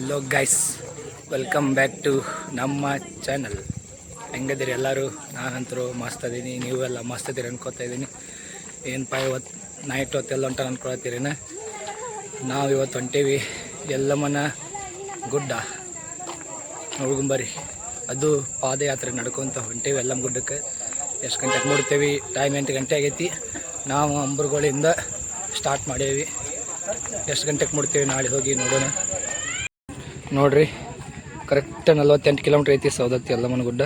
Hello guys welcome back to ನಮ್ಮ channel ಹೆಂಗದಿರಿ ಎಲ್ಲರೂ? ನಾನಂತರೂ ಮಸ್ತ್ ಅದೀನಿ ನೀವೆಲ್ಲ ಮಸ್ತ್ ಅದೀರಿ ಅನ್ಕೋತಾ ಇದ್ದೀನಿ ಏನಪ್ಪ ಇವತ್ತು ನೈಟ್ ಹೊತ್ತೆಲ್ಲ ಹೊಂಟ ಅನ್ಕೊಳತ್ತೀರಿನ ನಾವು ಇವತ್ತು ಹೊಂಟೀವಿ ಎಲ್ಲಮ್ಮನ ಗುಡ್ಡ. ನೋಡ್ಕೊಂಬರಿ ಅದು ಪಾದಯಾತ್ರೆ ನಡ್ಕೊತ ಹೊಂಟೇವಿ ಎಲ್ಲಮ್ಮ ಗುಡ್ಡಕ್ಕೆ. ಎಷ್ಟು ಗಂಟೆಗೆ ಮುಡ್ತೇವಿ? ಟೈಮ್ ಎಂಟು ಗಂಟೆ ಆಗೈತಿ. ನಾವು ಅಂಬರ್ಗಳಿಂದ ಸ್ಟಾರ್ಟ್ ಮಾಡೇವಿ. ಎಷ್ಟು ಗಂಟೆಗೆ ಮುಡ್ತೇವೆ ನಾಳೆ ಹೋಗಿ ನೋಡೋಣ. ನೋಡ್ರಿ ಕರೆಕ್ಟ್ ನಲ್ವತ್ತೆಂಟು ಕಿಲೋಮೀಟ್ರ್ ಐತಿ ಸೌದತ್ತಿ ಯಲ್ಲಮ್ಮನ ಗುಡ್ಡ.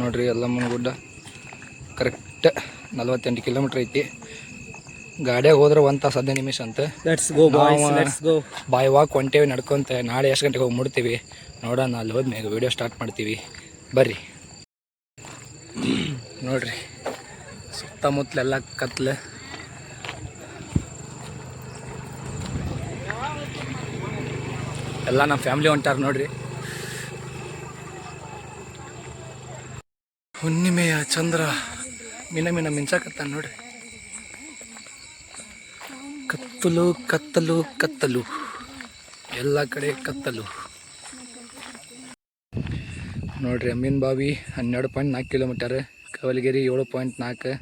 ನೋಡ್ರಿ ಯಲ್ಲಮ್ಮನ ಗುಡ್ಡ ಕರೆಕ್ಟ್ ನಲ್ವತ್ತೆಂಟು ಕಿಲೋಮೀಟ್ರ್ ಐತಿ. ಗಾಡಿಯಾಗ ಹೋದ್ರೆ ಒಂದು ತಾಸು ಹದಿನೈದು ನಿಮಿಷ ಅಂತ. ಬಾಯ್ ವಾಕ್ ಹೊಂಟೇವಿ ನಡ್ಕೊಂತ ನಾಳೆ ಎಷ್ಟು ಗಂಟೆಗೆ ಹೋಗಿ ಮುಡ್ತೀವಿ ನೋಡೋಣ ಅಲ್ಲಿ ಹೋದ್ಮ್ಯಾಗ ವಿಡಿಯೋ ಸ್ಟಾರ್ಟ್ ಮಾಡ್ತೀವಿ. ಬರ್ರಿ. ನೋಡ್ರಿ ಸುತ್ತಮುತ್ತಲೆಲ್ಲ ಕತ್ಲೆ. ಎಲ್ಲ ನಮ್ಮ ಫ್ಯಾಮ್ಲಿ ಹೊಂಟಾರ ನೋಡ್ರಿ. ಹುಣ್ಣಿಮೆಯ ಚಂದ್ರ ಮಿನ ಮಿನ ಮಿಂಚಾಕತ್ತಾನ ನೋಡ್ರಿ. ಕತ್ತಲು ಕತ್ತಲು ಕತ್ತಲು. ಎಲ್ಲ ಕಡೆ ಕತ್ತಲು. ನೋಡ್ರಿ ಅಮ್ಮಿನ ಬಾವಿ ಹನ್ನೆರಡು ಪಾಯಿಂಟ್ ನಾಲ್ಕು ಕಿಲೋಮೀಟರ್, ಕವಲಗಿರಿ ಏಳು ಪಾಯಿಂಟ್ ನಾಲ್ಕು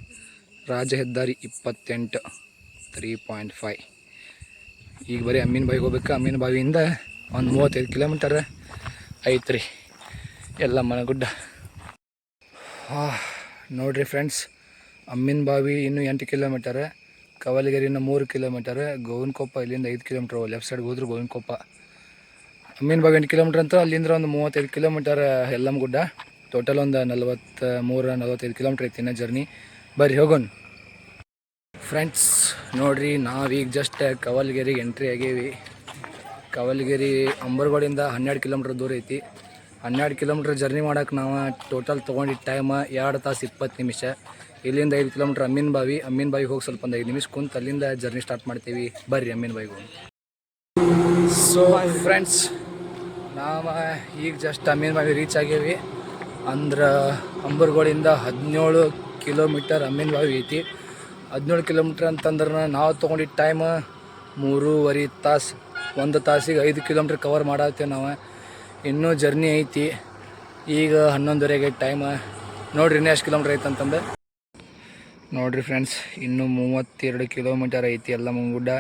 ರಾಜ ಹೆದ್ದಾರಿ ಇಪ್ಪತ್ತೆಂಟು ತ್ರೀ ಪಾಯಿಂಟ್ ಫೈ ಈಗ ಬರೀ ಅಮ್ಮಿನ ಬಾವಿಗೆ ಹೋಗ್ಬೇಕು. ಅಮ್ಮಿನ ಬಾವಿಯಿಂದ ಒಂದು ಮೂವತ್ತೈದು ಕಿಲೋಮೀಟರ್ ಐತ್ರಿ. ಎಲ್ಲ ಮನಗುಡ್ಡ. ನೋಡ್ರಿ ಫ್ರೆಂಡ್ಸ್ ಅಮ್ಮಿನ ಬಾವಿ ಇನ್ನೂ ಎಂಟು ಕಿಲೋಮೀಟರ್ ಕವಲಗಿರಿ ಇನ್ನೂ ಮೂರು ಕಿಲೋಮೀಟರ್ ಗೋವಿನಕೊಪ್ಪ ಇಲ್ಲಿಂದ ಐದು ಕಿಲೋಮೀಟರ್ ಲೆಫ್ಟ್ ಸೈಡ್ಗೆ ಹೋದ್ರೆ ಗೋವಿನಕೊಪ್ಪ. ಅಮ್ಮಿನ ಬಾವಿ ಎಂಟು ಕಿಲೋಮೀಟರ್ ಅಂತ ಅಲ್ಲಿಂದ ಒಂದು ಮೂವತ್ತೈದು ಕಿಲೋಮೀಟರ್ ಎಲ್ಲಮ್ಮ ಗುಡ್ಡ. ಟೋಟಲ್ ಒಂದು ನಲ್ವತ್ತು ಮೂರು ನಲ್ವತ್ತೈದು ಕಿಲೋಮೀಟ್ರ್ ಐತಿ ಇನ್ನೂ ಜರ್ನಿ ಬರ್ರಿ ಹೋಗೋಣ. ಫ್ರೆಂಡ್ಸ್ ನೋಡ್ರಿ ನಾವೀಗ ಜಸ್ಟ್ ಕವಲ್ಗೆರಿಗೆ ಎಂಟ್ರಿ ಆಗೇವಿ. ಕವಲ್ಗಿರಿ ಅಂಬರ್ಗೋಡಿಂದ ಹನ್ನೆರಡು ಕಿಲೋಮೀಟ್ರ್ ದೂರ ಐತಿ. ಹನ್ನೆರಡು ಕಿಲೋಮೀಟ್ರ್ ಜರ್ನಿ ಮಾಡೋಕೆ ನಾವು ಟೋಟಲ್ ತೊಗೊಂಡಿದ್ದ ಟೈಮ್ ಎರಡು ತಾಸು ಇಪ್ಪತ್ತು ನಿಮಿಷ. ಇಲ್ಲಿಂದ ಐದು ಕಿಲೋಮೀಟ್ರ್ ಅಮ್ಮಿನ ಬಾವಿ. ಅಮ್ಮಿನ ಬಾವಿಗೆ ಹೋಗಿ ಸ್ವಲ್ಪ ಒಂದು ಐದು ನಿಮಿಷ ಕುಂತು ಅಲ್ಲಿಂದ ಜರ್ನಿ ಸ್ಟಾರ್ಟ್ ಮಾಡ್ತೀವಿ. ಬರ್ರಿ ಅಮ್ಮಿನ ಬಾವಿಗೆ ಹೋಗಿ. ಸೊ ಫ್ರೆಂಡ್ಸ್ ನಾವು ಈಗ ಜಸ್ಟ್ ಅಮ್ಮಿನ ಬಾವಿ ರೀಚ್ ಆಗೇವಿ ಅಂದ್ರೆ ಅಂಬರ್ಗೋಡಿಂದ ಹದಿನೇಳು ಕಿಲೋಮೀಟರ್ ಅಮ್ಮಿನ ಬಾವಿ ಐತಿ. ಹದಿನೇಳು ಕಿಲೋಮೀಟ್ರ್ ಅಂತಂದ್ರೆ ನಾವು ತೊಗೊಂಡಿದ್ದ ಟೈಮ್ ಮೂರುವರೆ ತಾಸು ಒಂದು ತಾಸಿಗೆ ಐದು ಕಿಲೋಮೀಟ್ರ್ ಕವರ್ ಮಾಡತ್ತೇವೆ ನಾವು. ಇನ್ನೂ ಜರ್ನಿ ಐತಿ. ಈಗ ಹನ್ನೊಂದುವರೆಗೆ ಟೈಮ್ ನೋಡ್ರಿ ಇನ್ನೂ ಎಷ್ಟು ಕಿಲೋಮೀಟ್ರ್ ಐತಂತಂದು ನೋಡ್ರಿ ಫ್ರೆಂಡ್ಸ್ ಇನ್ನೂ ಮೂವತ್ತೆರಡು ಕಿಲೋಮೀಟರ್ ಐತಿ ಎಲ್ಲ ಮುಂಗುಡ್ಡ.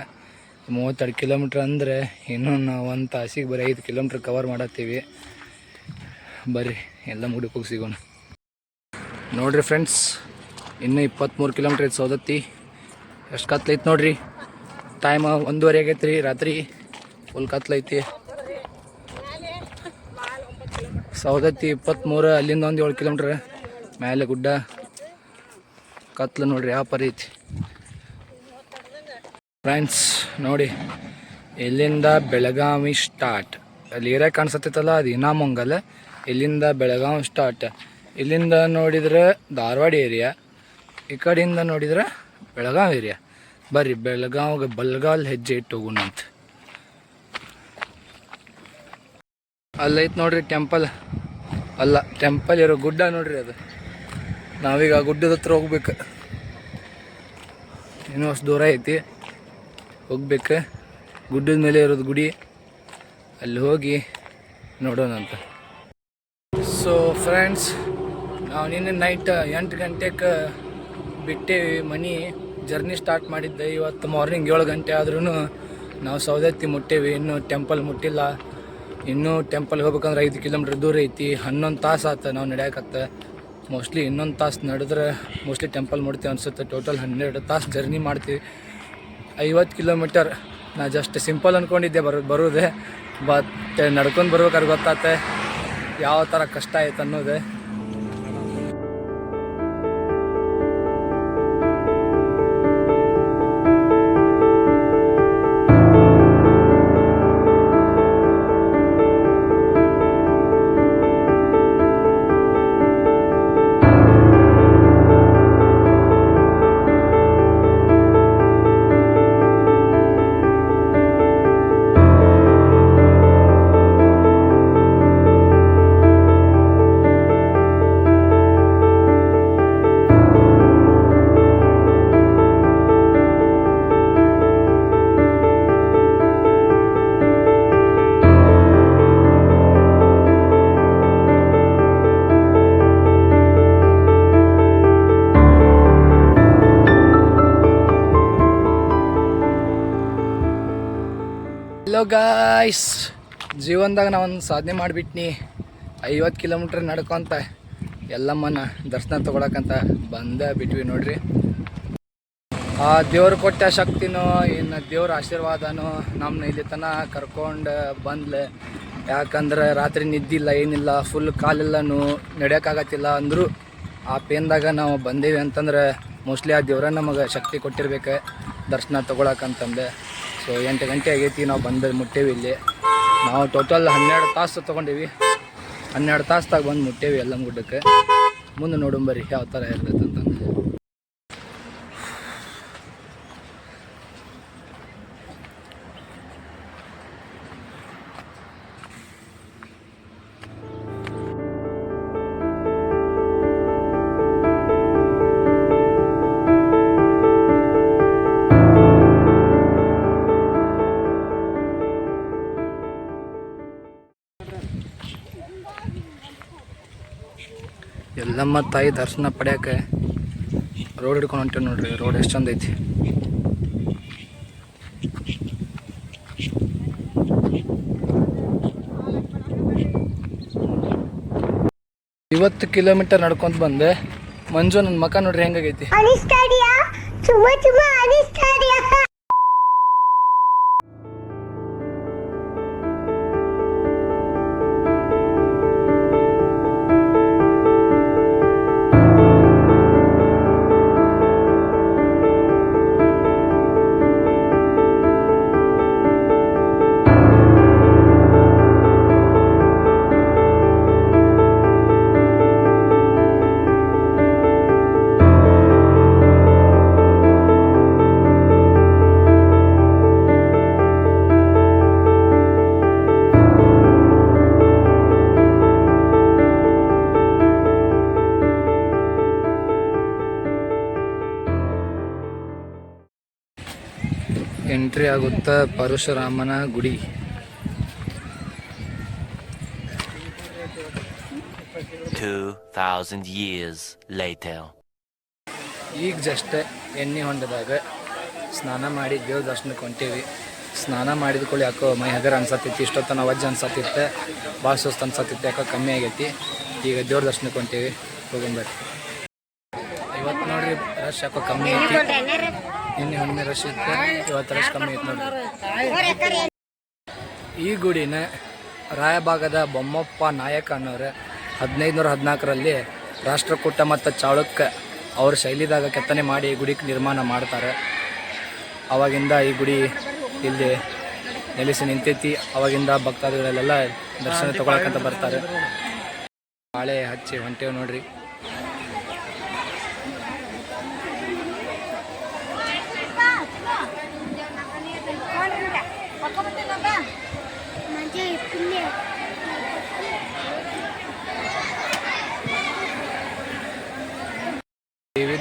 ಮೂವತ್ತೆರಡು ಕಿಲೋಮೀಟ್ರ್ ಅಂದರೆ ಇನ್ನೂ ನಾವು ಒಂದು ತಾಸಿಗೆ ಬರೀ ಐದು ಕಿಲೋಮೀಟ್ರ್ ಕವರ್ ಮಾಡತ್ತೀವಿ ಬರ್ರಿ, ಎಲ್ಲ ಮುಗಿ ಹೋಗಿ ಸಿಗೋಣ. ನೋಡ್ರಿ ಫ್ರೆಂಡ್ಸ್ ಇನ್ನೂ ಇಪ್ಪತ್ತ್ಮೂರು ಕಿಲೋಮೀಟ್ರ್ ಐತೆ ಸೌದತ್ತಿ ಎಷ್ಟು ಕತ್ಲೈತೆ ನೋಡ್ರಿ. ಟೈಮ್ ಒಂದೂವರೆ ಆಗೈತೆ ರೀ ರಾತ್ರಿ ಫುಲ್ ಕತ್ಲೈತಿ ಸೌದತ್ತಿ ಇಪ್ಪತ್ತ್ಮೂರು ಅಲ್ಲಿಂದ ಒಂದು ಏಳು ಕಿಲೋಮೀಟ್ರ್. ಮೇಲೆ ಗುಡ್ಡ, ಕತ್ಲು ನೋಡ್ರಿ ಯಾವ ಪರಿ ಐತಿ. ಫ್ರೆಂಡ್ಸ್ ನೋಡಿ, ಇಲ್ಲಿಂದ ಬೆಳಗಾವಿ ಸ್ಟಾರ್ಟ್ ಅಲ್ಲಿ ಏರಿಯಾ ಕಾಣಿಸತ್ತೈತಲ್ಲ, ಅದು ಇನಾಮಂಗಲ್ ಇಲ್ಲಿಂದ ಬೆಳಗಾವಿ ಸ್ಟಾರ್ಟ್ ಇಲ್ಲಿಂದ ನೋಡಿದ್ರೆ ಧಾರವಾಡ ಏರಿಯಾ, ಈ ಕಡೆಯಿಂದ ನೋಡಿದ್ರೆ ಬೆಳಗಾವಿ ಏರಿಯಾ. ಬರ್ರಿ, ಬೆಳಗಾವಿಗೆ ಬಲ್ಗಾಲ್ ಹೆಜ್ಜೆ ಇಟ್ಟು ಹೋಗೋಣಂತ. ಅಲ್ಲೈತೆ ನೋಡ್ರಿ ಟೆಂಪಲ್ ಅಲ್ಲ ಟೆಂಪಲ್ ಇರೋ ಗುಡ್ಡ ನೋಡ್ರಿ ಅದು. ನಾವೀಗ ಆ ಗುಡ್ಡದ ಹತ್ರ ಹೋಗ್ಬೇಕು. ಇನ್ನೂ ಅಷ್ಟು ದೂರ ಐತಿ. ಹೋಗ್ಬೇಕು. ಗುಡ್ಡದ ಮೇಲೆ ಇರೋದು ಗುಡಿ. ಅಲ್ಲಿ ಹೋಗಿ ನೋಡೋಣ ಅಂತ. ಸೊ ಫ್ರೆಂಡ್ಸ್ ನಾವು ನಿನ್ನೆ ನೈಟ್ ಎಂಟು ಗಂಟೆಗೆ ಬಿಟ್ಟೇವಿ ಮನಿ. ಜರ್ನಿ ಸ್ಟಾರ್ಟ್ ಮಾಡಿದ್ದೆ. ಇವತ್ತು ಮಾರ್ನಿಂಗ್ ಏಳು ಗಂಟೆ ಆದ್ರೂ ನಾವು ಸೌದತ್ತಿ ಮುಟ್ಟೇವಿ. ಇನ್ನೂ ಟೆಂಪಲ್ ಮುಟ್ಟಿಲ್ಲ. ಇನ್ನೂ ಟೆಂಪಲ್ ಹೋಗ್ಬೇಕಂದ್ರೆ ಐದು ಕಿಲೋಮೀಟ್ರ್ ದೂರ ಐತಿ, ಹನ್ನೊಂದು ತಾಸು ಆತ ನಾವು ನಡೆಯಕತ್ತೆ. ಮೋಸ್ಟ್ಲಿ ಇನ್ನೊಂದು ತಾಸು ನಡೆದ್ರೆ ಮೋಸ್ಟ್ಲಿ ಟೆಂಪಲ್ ಮುಡ್ತೀವಿ ಅನ್ಸುತ್ತೆ. ಟೋಟಲ್ ಹನ್ನೆರಡು ತಾಸು ಜರ್ನಿ ಮಾಡ್ತೀವಿ. ಐವತ್ತು ಕಿಲೋಮೀಟರ್ ನಾ ಜಸ್ಟ್ ಸಿಂಪಲ್ ಅಂದ್ಕೊಂಡಿದ್ದೆ ಬರೋ, ಬರೋದೆ ಬಟ್ ನಡ್ಕೊಂಡು ಬರ್ಬೇಕಾದ್ರೆ ಗೊತ್ತಾತೆ, ಯಾವ ಥರ ಕಷ್ಟ ಆಯ್ತು ಅನ್ನೋದು. ಹಲೋ ಗಾಯ್ಸ್ ಜೀವನದಾಗ ನಾವೊಂದು ಸಾಧನೆ ಮಾಡಿಬಿಟ್ನಿ. ಐವತ್ತು ಕಿಲೋಮೀಟ್ರ್ ನಡ್ಕೊಂತ ಎಲ್ಲಮ್ಮನ ದರ್ಶನ ತೊಗೊಳಕಂತ ಬಂದ ಬಿಟ್ವಿ ನೋಡ್ರಿ. ಆ ದೇವ್ರು ಕೊಟ್ಟ ಶಕ್ತಿನೋ ಇನ್ನು ದೇವ್ರ ಆಶೀರ್ವಾದನೋ ನಮ್ಮನ್ನ ಇಲ್ಲಿ ತನ ಕರ್ಕೊಂಡು ಬಂದ್ಲೆ. ಯಾಕಂದ್ರೆ ರಾತ್ರಿ ನಿದ್ದಿಲ್ಲ, ಏನಿಲ್ಲ ಫುಲ್ ಕಾಲೆಲ್ಲನೂ ನಡೆಯೋಕ್ಕಾಗತ್ತಿಲ್ಲ ಅಂದರೂ ಆ ಪೇನ್ದಾಗ ನಾವು ಬಂದೇವಿ ಅಂತಂದ್ರೆ ಮೋಸ್ಟ್ಲಿ ಆ ದೇವ್ರ ನಮಗೆ ಶಕ್ತಿ ಕೊಟ್ಟಿರ್ಬೇಕು, ದರ್ಶನ ತೊಗೊಳಕಂತಂದು ಸೊ ಎಂಟು ಗಂಟೆ ಆಗೈತಿ, ನಾವು ಬಂದು ಮುಟ್ಟೇವಿ ಇಲ್ಲಿ. ನಾವು ಟೋಟಲ್ ಹನ್ನೆರಡು ತಾಸು ತೊಗೊಂಡೇವಿ. ಹನ್ನೆರಡು ತಾಸ್ದಾಗ ಬಂದು ಮುಟ್ಟೇವಿ ಎಲ್ಲ ಗುಡ್ಡಕ್ಕೆ. ಮುಂದೆ ನೋಡುಂಬರಿ ಯಾವ ಥರ ಇರ್ತೈತೆ. ಎಲ್ಲಮ್ಮ ತಾಯಿ ದರ್ಶನ ಪಡೆಯಕ್ಕೆ ರೋಡ್ ಹಿಡ್ಕೊಂಡು ಹೊಂಟೇವೆ ನೋಡ್ರಿ, ರೋಡ್ ಎಷ್ಟು ಚಂದ ಐತಿ. ಇವತ್ತು ಕಿಲೋಮೀಟರ್ ನಡ್ಕೊಂತ ಬಂದೆ. ಮಂಜು ನನ್ನ ಮಕ ನೋಡ್ರಿ ಹೆಂಗಾಗೈತಿ. ಎಂಟ್ರಿ ಆಗುತ್ತಾ ಪರಶುರಾಮನ ಗುಡಿ. ಈಗ ಜಸ್ಟ್ ಎಣ್ಣೆ ಹೊಂಡದಾಗ ಸ್ನಾನ ಮಾಡಿ ದೇವ್ರ ದರ್ಶನಕ್ಕೆ ಹೊಂಟೀವಿ. ಸ್ನಾನ ಮಾಡಿದ ಕೂಡ ಯಾಕೋ ಮೈ ಹಗರ ಅನ್ಸತ್ತಿತ್ತು ಇಷ್ಟೊತ್ತನ ವಜ್ಜ ಅನ್ಸತ್ತಿತ್ತು ಭಾಳ ಸುಸ್ತು ಅನ್ಸತ್ತಿತ್ತು ಯಾಕೋ ಕಮ್ಮಿ ಆಗೈತಿ. ಈಗ ದೇವ್ರ ದರ್ಶನಕ್ಕೆ ಹೊಂಟೀವಿ. ಹೋಗೊಂಬರ್ರಿ ನೋಡ್ರಿ ರಶ್ ಯಾಕೋ ಕಮ್ಮಿ ಐತಿ. ನಿನ್ನೆ ಹುಣ್ಣಿಮೆ ರಶ್ ಇತ್ತು, ಇವತ್ತು ರಶ್ ಕಮ್ಮಿ ಐತಿ ನೋಡ್ರಿ. ಈ ಗುಡಿನ ರಾಯಭಾಗದ ಬೊಮ್ಮಪ್ಪ ನಾಯಕ ಅನ್ನೋರು ಹದಿನೈದು ನೂರ ಹದಿನಾಲ್ಕರಲ್ಲಿ ರಾಷ್ಟ್ರಕೂಟ ಮತ್ತು ಚಾಳುಕ್ಯ ಅವ್ರ ಶೈಲಿದಾಗ ಕೆತ್ತನೆ ಮಾಡಿ ಈ ಗುಡಿಗೆ ನಿರ್ಮಾಣ ಮಾಡ್ತಾರೆ. ಅವಾಗಿಂದ ಈ ಗುಡಿ ಇಲ್ಲಿ ನೆಲೆಸಿ ನಿಂತೈತಿ. ಅವಾಗಿಂದ ಭಕ್ತಾದಿಗಳಲ್ಲೆಲ್ಲ ದರ್ಶನ ತಗೊಳಕಂತ ಬರ್ತಾರೆ. ಬಾಳೆ ಹಚ್ಚಿ ಹೊಂಟೇವು ನೋಡ್ರಿ.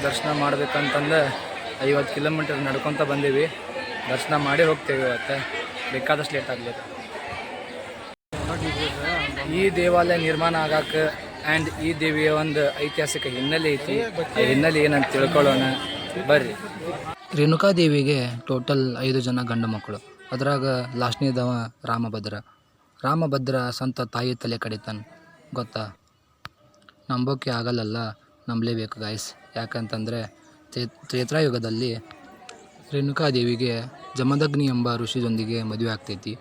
ದರ್ಶನ ಮಾಡಬೇಕಂತಂದು ಐವತ್ತು ಕಿಲೋಮೀಟರ್ ನಡ್ಕೊತ ಬಂದೀವಿ. ದರ್ಶನ ಮಾಡಿ ಹೋಗ್ತೇವೆ ಇವತ್ತು. ಬೇಕಾದಷ್ಟು ಲೇಟ್ ಆಗಬೇಕು ಈ ದೇವಾಲಯ ನಿರ್ಮಾಣ ಆಗಕ್ಕೆ ಆ್ಯಂಡ್ ಈ ದೇವಿಯ ಒಂದು ಐತಿಹಾಸಿಕ ಹಿನ್ನೆಲೆ ಐತಿ. ಆ ಹಿನ್ನೆಲೆ ಏನಂತ ತಿಳ್ಕೊಳ್ಳೋಣ. ಬರ್ರಿ. ರೇಣುಕಾ ದೇವಿಗೆ ಟೋಟಲ್ ಐದು ಜನ ಗಂಡು ಮಕ್ಕಳು. ಅದರಾಗ ಲಾಸ್ಟ್ನೇದವ ರಾಮಭದ್ರ. ರಾಮಭದ್ರ ಸಂತ ತಾಯಿ ತಲೆ ಕಡಿತಾನೆ. ಗೊತ್ತಾ? ನಂಬೋಕೆ ಆಗಲ್ಲಲ್ಲ. ನಂಬಲೇಬೇಕು ಗಾಯ್ಸ್ ಯಾಕಂತಂದರೆ ತ್ರೇತಾಯುಗದಲ್ಲಿ ರೇಣುಕಾದೇವಿಗೆ ಜಮದಗ್ನಿ ಎಂಬ ಋಷಿಯೊಂದಿಗೆ ಮದುವೆ ಆಗ್ತೈತಿ.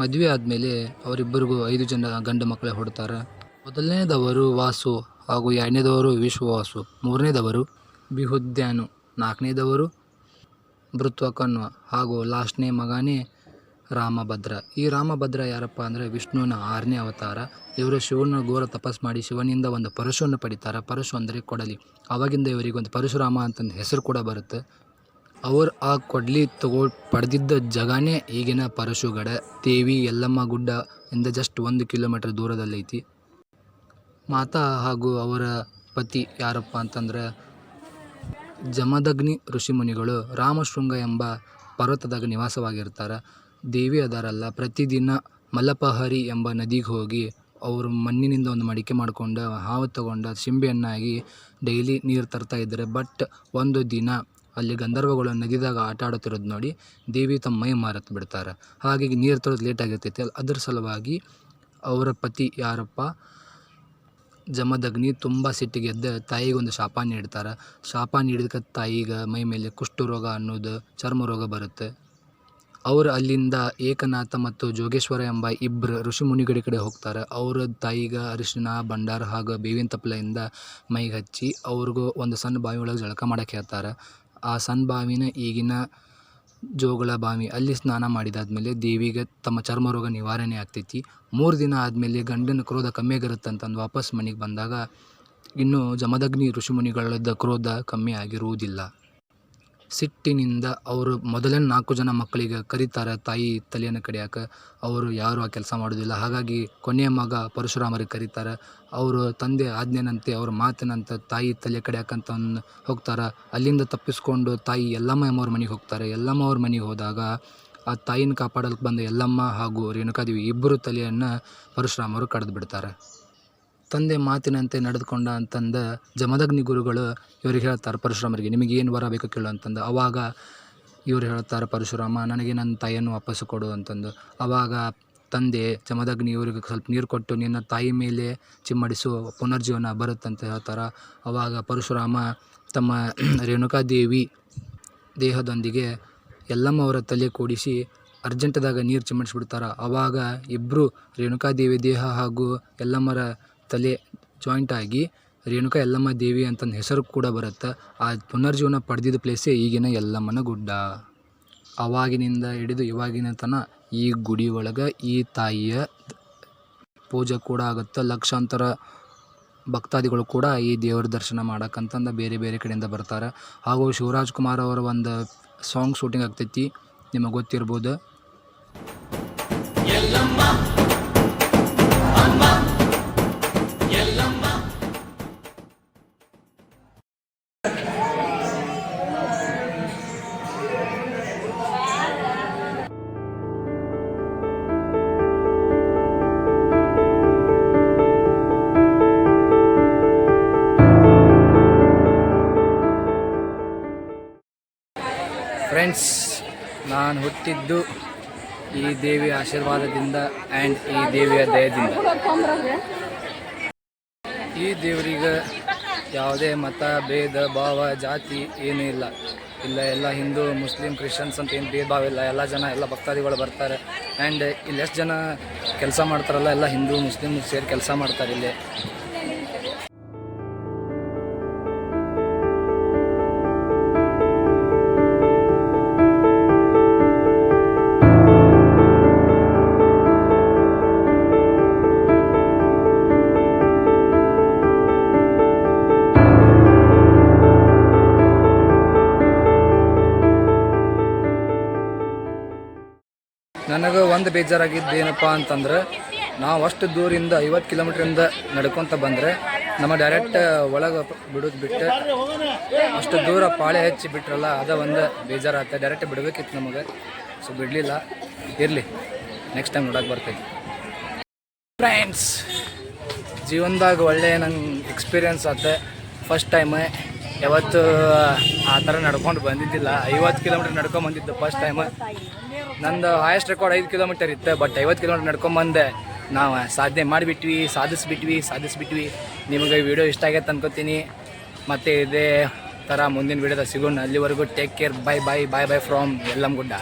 ಮದುವೆ ಆದಮೇಲೆ ಅವರಿಬ್ಬರಿಗೂ ಐದು ಜನ ಗಂಡು ಮಕ್ಕಳೇ ಹೊಡ್ತಾರೆ. ಮೊದಲನೇದವರು ವಾಸು ಹಾಗೂ ಎರಡನೇದವರು ವಿಶ್ವವಾಸು. ಮೂರನೇದವರು ಬಿಹುದ್ಯಾನು. ನಾಲ್ಕನೇದವರು ಭೃತ್ವಕನ್ವ ಹಾಗೂ ಲಾಸ್ಟ್ನೇ ಮಗನೇ ರಾಮಭದ್ರ. ಈ ರಾಮಭದ್ರ ಯಾರಪ್ಪ ಅಂದರೆ ವಿಷ್ಣುವಿನ ಆರನೇ ಅವತಾರ. ಇವರು ಶಿವನ ಘೋರ ತಪಸ್ ಮಾಡಿ ಶಿವನಿಂದ ಒಂದು ಪರಶುವನ್ನು ಪಡಿತಾರೆ. ಪರಶು ಅಂದರೆ ಕೊಡಲಿ. ಅವಾಗಿಂದ ಇವರಿಗೆ ಒಂದು ಪರಶುರಾಮ ಅಂತಂದು ಹೆಸರು ಕೂಡ ಬರುತ್ತೆ. ಅವರು ಆ ಕೊಡಲಿ ತಗೋ ಪಡೆದಿದ್ದ ಜಗನೇ ಈಗಿನ ಪರಶುಗಡ. ದೇವಿ ಯಲ್ಲಮ್ಮ ಗುಡ್ಡ ಇಂದ ಜಸ್ಟ್ ಒಂದು ಕಿಲೋಮೀಟರ್ ದೂರದಲ್ಲೈತಿ. ಮಾತಾ ಹಾಗೂ ಅವರ ಪತಿ ಯಾರಪ್ಪ ಅಂತಂದ್ರೆ ಜಮದಗ್ನಿ ಋಷಿಮುನಿಗಳು ರಾಮಶೃಂಗ ಎಂಬ ಪರ್ವತದಾಗ ನಿವಾಸವಾಗಿರ್ತಾರೆ. ದೇವಿ ಅದಾರಲ್ಲ ಪ್ರತಿದಿನ ಮಲಪಹರಿ ಎಂಬ ನದಿಗೆ ಹೋಗಿ ಅವರು ಮಣ್ಣಿನಿಂದ ಒಂದು ಮಡಿಕೆ ಮಾಡಿಕೊಂಡು, ಹಾವು ತಗೊಂಡು ಸಿಂಬೆಯನ್ನಾಗಿ ಡೈಲಿ ನೀರು ತರ್ತಾ ಇದ್ದಾರೆ, ಬಟ್ ಒಂದು ದಿನ ಅಲ್ಲಿ ಗಂಧರ್ವಗಳು ನದಿದಾಗ ಆಟ ಆಡುತ್ತಿರೋದು ನೋಡಿ ದೇವಿ ತಮ್ಮ ಮೈ ಮಾರತ್ ಬಿಡ್ತಾರೆ. ಹಾಗಾಗಿ ನೀರು ತರೋದು ಲೇಟ್ ಆಗಿರ್ತೈತಿ. ಅದರ ಸಲುವಾಗಿ ಅವರ ಪತಿ ಯಾರಪ್ಪ? ಜಮದಗ್ನಿ ತುಂಬ ಸಿಟ್ಟಿಗೆದ್ದು ತಾಯಿಗೆ ಒಂದು ಶಾಪ ನೀಡ್ತಾರೆ. ಶಾಪ ನೀಡಿದಕ್ಕೆ ತಾಯಿಗೆ ಮೈ ಮೇಲೆ ಕುಷ್ಠರೋಗ ಅನ್ನೋದು ಚರ್ಮ ರೋಗ ಬರುತ್ತೆ. ಅವರು ಅಲ್ಲಿಂದ ಏಕನಾಥ ಮತ್ತು ಜೋಗೇಶ್ವರ ಎಂಬ ಇಬ್ಬರು ಋಷಿಮುನಿಗಳ ಕಡೆ ಹೋಗ್ತಾರೆ. ಅವ್ರ ತಾಯಿಗ ಅರಿಶಿನ, ಭಂಡಾರ ಹಾಗೂ ಬೇವಿನ ತಪ್ಪಲೆಯಿಂದ ಮೈಗೆ ಹಚ್ಚಿ ಅವ್ರಿಗೂ ಒಂದು ಸಣ್ಣ ಬಾವಿ ಒಳಗೆ ಜಳಕ ಮಾಡಕ್ಕೆ ಹೇಳ್ತಾರೆ. ಆ ಸಣ್ಣ ಬಾವಿನ ಈಗಿನ ಜೋಗಳ ಬಾವಿ ಅಲ್ಲಿ ಸ್ನಾನ ಮಾಡಿದಾದ್ಮೇಲೆ ದೇವಿಗೆ ತಮ್ಮ ಚರ್ಮ ರೋಗ ನಿವಾರಣೆ ಆಗ್ತೈತಿ. ಮೂರು ದಿನ ಆದಮೇಲೆ ಗಂಡನ ಕ್ರೋಧ ಕಮ್ಮಿ ಆಗಿರುತ್ತೆ ಅಂತಂದು ವಾಪಸ್ ಮನೆಗೆ ಬಂದಾಗ ಇನ್ನು ಜಮದಗ್ನಿ ಋಷಿಮುನಿಗಳದ್ದು ಕ್ರೋಧ ಕಮ್ಮಿ ಆಗಿರುವುದಿಲ್ಲ. ಸಿಟ್ಟಿನಿಂದ ಅವರು ಮೊದಲೇ ನಾಲ್ಕು ಜನ ಮಕ್ಕಳಿಗೆ ಕರೀತಾರೆ, ತಾಯಿ ತಲೆಯನ್ನು ಕಡಿಯಾಕ. ಅವರು ಯಾರು ಆ ಕೆಲಸ ಮಾಡೋದಿಲ್ಲ. ಹಾಗಾಗಿ ಕೊನೆಯ ಮಗ ಪರಶುರಾಮರಿಗೆ ಕರೀತಾರೆ. ಅವರು ತಂದೆ ಆಜ್ಞೆನಂತೆ ಅವ್ರ ಮಾತಿನಂತೆ ತಾಯಿ ತಲೆ ಕಡಿಯಾಕಂತ ಹೋಗ್ತಾರೆ. ಅಲ್ಲಿಂದ ತಪ್ಪಿಸ್ಕೊಂಡು ತಾಯಿ ಯಲ್ಲಮ್ಮ ಎಂಬವ್ರ ಮನೆಗೆ ಹೋಗ್ತಾರೆ. ಯಲ್ಲಮ್ಮ ಅವ್ರ ಮನೆಗೆ ಹೋದಾಗ ಆ ತಾಯಿನ ಕಾಪಾಡಲಿಕ್ಕೆ ಬಂದ ಯಲ್ಲಮ್ಮ ಹಾಗೂ ರೇಣುಕಾದೇವಿ ಇಬ್ಬರು ತಲೆಯನ್ನು ಪರಶುರಾಮರು ಕಡ್ದು ಬಿಡ್ತಾರೆ. ತಂದೆ ಮಾತಿನಂತೆ ನಡೆದುಕೊಂಡ ಅಂತಂದ ಜಮದಗ್ನಿ ಗುರುಗಳು ಇವ್ರಿಗೆ ಹೇಳ್ತಾರೆ, ಪರಶುರಾಮರಿಗೆ ನಿಮಗೆ ಏನು ವರ ಬೇಕು ಕೇಳು ಅಂತಂದು. ಅವಾಗ ಇವ್ರು ಹೇಳ್ತಾರೆ, ಪರಶುರಾಮ, ನನಗೆ ನನ್ನ ತಾಯಿಯನ್ನು ವಾಪಸ್ಸು ಕೊಡು ಅಂತಂದು. ಅವಾಗ ತಂದೆ ಜಮದಗ್ನಿ ಇವ್ರಿಗೆ ಸ್ವಲ್ಪ ನೀರು ಕೊಟ್ಟು, ನಿನ್ನ ತಾಯಿ ಮೇಲೆ ಚಿಮ್ಮಡಿಸು, ಪುನರ್ಜೀವನ ಬರುತ್ತಂತ ಹೇಳ್ತಾರೆ. ಅವಾಗ ಪರಶುರಾಮ ತಮ್ಮ ರೇಣುಕಾದೇವಿ ದೇಹದೊಂದಿಗೆ ಎಲ್ಲಮ್ಮ ಅವರ ತಲೆ ಕೂಡಿಸಿ ಅರ್ಜೆಂಟ್ದಾಗ ನೀರು ಚಿಮ್ಮಡಿಸ್ಬಿಡ್ತಾರೆ. ಅವಾಗ ಇಬ್ಬರು ರೇಣುಕಾದೇವಿ ದೇಹ ಹಾಗೂ ಎಲ್ಲಮ್ಮರ ತಲೆ ಜಾಯಿಂಟ್ ಆಗಿ ರೇಣುಕಾ ಯಲ್ಲಮ್ಮ ದೇವಿ ಅಂತ ಹೆಸರು ಕೂಡ ಬರುತ್ತೆ. ಆ ಪುನರ್ಜೀವನ ಪಡೆದಿದ್ದ ಪ್ಲೇಸೇ ಈಗಿನ ಯಲ್ಲಮ್ಮನ ಗುಡ್ಡ. ಅವಾಗಿನಿಂದ ಹಿಡಿದು ಇವಾಗಿನ ತನ ಈ ಗುಡಿ ಒಳಗೆ ಈ ತಾಯಿಯ ಪೂಜೆ ಕೂಡ ಆಗುತ್ತೆ. ಲಕ್ಷಾಂತರ ಭಕ್ತಾದಿಗಳು ಕೂಡ ಈ ದೇವರ ದರ್ಶನ ಮಾಡಕ್ಕಂತಂದು ಬೇರೆ ಬೇರೆ ಕಡೆಯಿಂದ ಬರ್ತಾರೆ. ಹಾಗೂ ಶಿವರಾಜ್ ಕುಮಾರ್ ಅವರ ಒಂದು ಸಾಂಗ್ ಶೂಟಿಂಗ್ ಆಗ್ತೈತಿ, ನಿಮಗೆ ಗೊತ್ತಿರ್ಬೋದು. ಫ್ರೆಂಡ್ಸ್, ನಾನು ಹುಟ್ಟಿದ್ದು ಈ ದೇವಿಯ ಆಶೀರ್ವಾದದಿಂದ ಆ್ಯಂಡ್ ಈ ದೇವಿಯ ದಯದಿಂದ. ಈ ದೇವರಿಗೆ ಯಾವುದೇ ಮತ, ಭೇದ, ಭಾವ, ಜಾತಿ ಏನೂ ಇಲ್ಲ. ಇಲ್ಲ, ಎಲ್ಲ ಹಿಂದೂ, ಮುಸ್ಲಿಂ, ಕ್ರಿಶ್ಚಿಯನ್ಸ್ ಅಂತ ಏನು ಭೇದ ಭಾವ ಇಲ್ಲ. ಎಲ್ಲ ಜನ, ಎಲ್ಲ ಭಕ್ತಾದಿಗಳು ಬರ್ತಾರೆ. ಆ್ಯಂಡ್ ಇಲ್ಲಿ ಎಷ್ಟು ಜನ ಕೆಲಸ ಮಾಡ್ತಾರಲ್ಲ, ಎಲ್ಲ ಹಿಂದೂ ಮುಸ್ಲಿಂ ಸೇರಿ ಕೆಲಸ ಮಾಡ್ತಾರೆ ಇಲ್ಲಿ. ಒಂದು ಬೇಜಾರಾಗಿದ್ದು ಏನಪ್ಪ ಅಂತಂದ್ರೆ ನಾವು ಅಷ್ಟು ದೂರಿಂದ ಐವತ್ತು ಕಿಲೋಮೀಟ್ರಿಂದ ನಡ್ಕೊತ ಬಂದರೆ ನಮ್ಮ ಡೈರೆಕ್ಟ್ ಒಳಗೆ ಬಿಡೋದು ಬಿಟ್ಟು ಅಷ್ಟು ದೂರ ಪಾಳೆ ಹಚ್ಚಿ ಬಿಟ್ರಲ್ಲ, ಅದ ಒಂದು ಬೇಜಾರಾಗುತ್ತೆ ಡೈರೆಕ್ಟ್ ಬಿಡಬೇಕಿತ್ತು ನಮಗೆ. ಸೊ ಬಿಡಲಿಲ್ಲ. ಇರಲಿ. ನೆಕ್ಸ್ಟ್ ಟೈಮ್ ನೋಡಕ್ಕೆ ಬರ್ತೀವಿ ಫ್ರೆಂಡ್ಸ್ ಜೀವನದಾಗ ಒಳ್ಳೆ ನಂಗೆ ಎಕ್ಸ್ಪೀರಿಯನ್ಸ್ ಆಗುತ್ತೆ ಫಸ್ಟ್ ಟೈಮ್ ಯಾವತ್ತು ಆ ಥರ ನಡ್ಕೊಂಡು ಬಂದಿದ್ದಿಲ್ಲ. ಐವತ್ತು ಕಿಲೋಮೀಟ್ರ್ ನಡ್ಕೊಂಡು ಬಂದಿದ್ದು ಫಸ್ಟ್ ಟೈಮ್ ನಂದು ಹೈಯೆಸ್ಟ್ ರೆಕಾರ್ಡ್ ಐದು ಕಿಲೋಮೀಟರ್ ಇತ್ತು ಬಟ್ ಐವತ್ತು ಕಿಲೋಮೀಟ್ರ್ ನಡ್ಕೊಂಬಂದೆ. ನಾವು ಸಾಧನೆ ಮಾಡಿಬಿಟ್ವಿ, ಸಾಧಿಸ್ಬಿಟ್ವಿ ಸಾಧಿಸ್ಬಿಟ್ವಿ. ನಿಮಗೆ ಈ ವಿಡಿಯೋ ಇಷ್ಟ ಆಗೈತೆ ಅನ್ಕೋತೀನಿ. ಮತ್ತು ಇದೇ ಥರ ಮುಂದಿನ ವಿಡಿಯೋದಾಗ ಸಿಗೋಣ. ಅಲ್ಲಿವರೆಗೂ take care bye bye bye bye from Yellamma Gudda